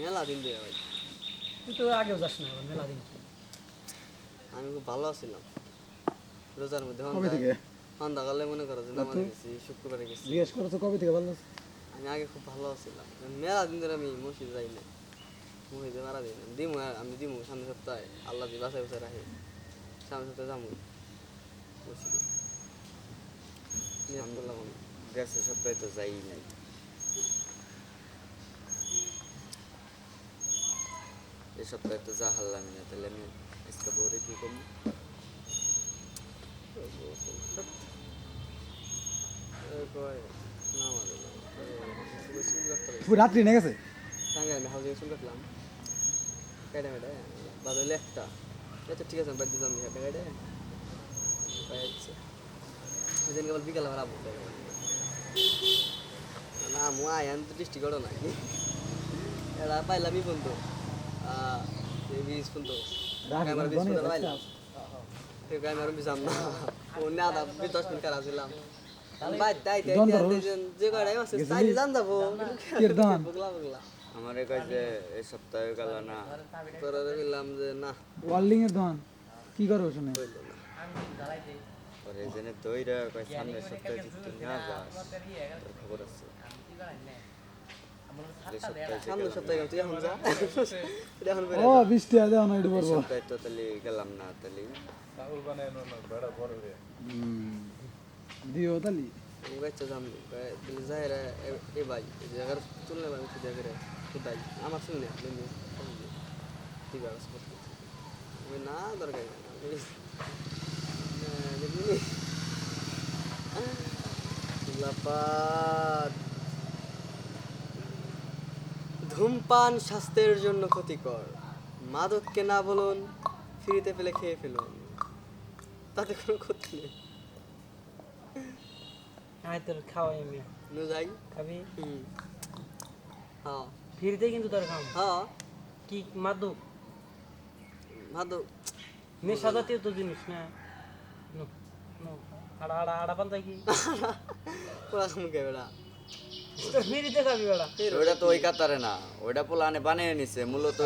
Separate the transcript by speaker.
Speaker 1: মেলা দিন দিয়ে ভাই।
Speaker 2: তুই তো আগেও যাস না এবার মেলা দিন।
Speaker 1: আমি খুব ভালো আছিলাম। রোজার মধ্যে
Speaker 3: কবে থেকে?
Speaker 1: সন্ধ্যা কালে মনে করো যে নামাজ গেছি শুক্রবারে গেছি।
Speaker 3: জিজ্ঞেস করছ কবে থেকে ভালো আছো?
Speaker 1: আমি আগে খুব ভালো আছিলাম। মেলা দিন ধরে আমি মসজিদ যাই না মসজিদে মারা দিই না দিমু আমি দিমু সামনে সপ্তাহে। আল্লাহ দিয়ে বাসায় বাসায় রাখি সামনে সপ্তাহে যাব মসজিদে।
Speaker 4: গেছে সপ্তাহে তো যাই নাই। এই সপ্তাহে তো যা হারলাম না তাহলে আমি আজকে বউরে কি করব?
Speaker 3: রাত্রি নিয়ে গেছে?
Speaker 1: হাউজিং চুল কাটলাম। কেটে মেটে বাদ হলে একটা। তো ঠিক আছে বাড়িতে যাব হেঁটে কেটে পাইছে সেদিন কেবল বিকাল আমার আবু না মু আয়ান তো দৃষ্টি করো না এরা পাইলামই বন্ধু। এই বীজ বন্ধু
Speaker 3: রাখি
Speaker 1: আমার
Speaker 3: না,
Speaker 1: বীজ
Speaker 3: দনে
Speaker 1: বন্ধু
Speaker 3: যাচ্ছে।
Speaker 1: পাইলাম এই। যে আছে তাই জান? বুগলা বুগলা।
Speaker 4: আমার সপ্তাহে গেল না।
Speaker 1: বললাম যে না।
Speaker 3: ওয়ার্ল্ডিং এর দন। কি করো শুনে
Speaker 4: পরে এই জন্য কয় সামনের সপ্তাহে যদি না যাস খবর আছে। সপ্তাহে গেলাম।
Speaker 1: তুই এখন যা। এখন
Speaker 3: ও বৃষ্টি আছে না একটু
Speaker 4: এই
Speaker 3: পড়ব
Speaker 4: সপ্তাহে তো তাহলে গেলাম না তাহলে।
Speaker 3: দিও
Speaker 1: যাম এ ভাই জায়গার খুঁজে করে খুদাই আমার শুনে বন্ধু। ঠিক আছে না দরকার আমি না, দেখবি লাপাত ধূমপান স্বাস্থ্যের জন্য ক্ষতিকর। মাদককে না বলুন ফ্রিতে পেলে খেয়ে ফেলুন। তাতে কোনো ক্ষতি নেই।
Speaker 2: আয় তোর খাওয়াই আমি।
Speaker 1: নু যাই।
Speaker 2: খাবি?
Speaker 1: হুম। হ্যাঁ।
Speaker 2: ফিরতে কিন্তু তোর খাম
Speaker 1: হ্যাঁ।
Speaker 2: কি মাদক?
Speaker 1: ভালো
Speaker 2: নেশা জাতীয় তো জিনিস না। আড়া আড়া আড়া পান্তা কি?
Speaker 1: ওরা মুখে
Speaker 4: ওইটা তো ওই কাতারে না ওইটা পোলানে বানিয়ে নিছে মূলত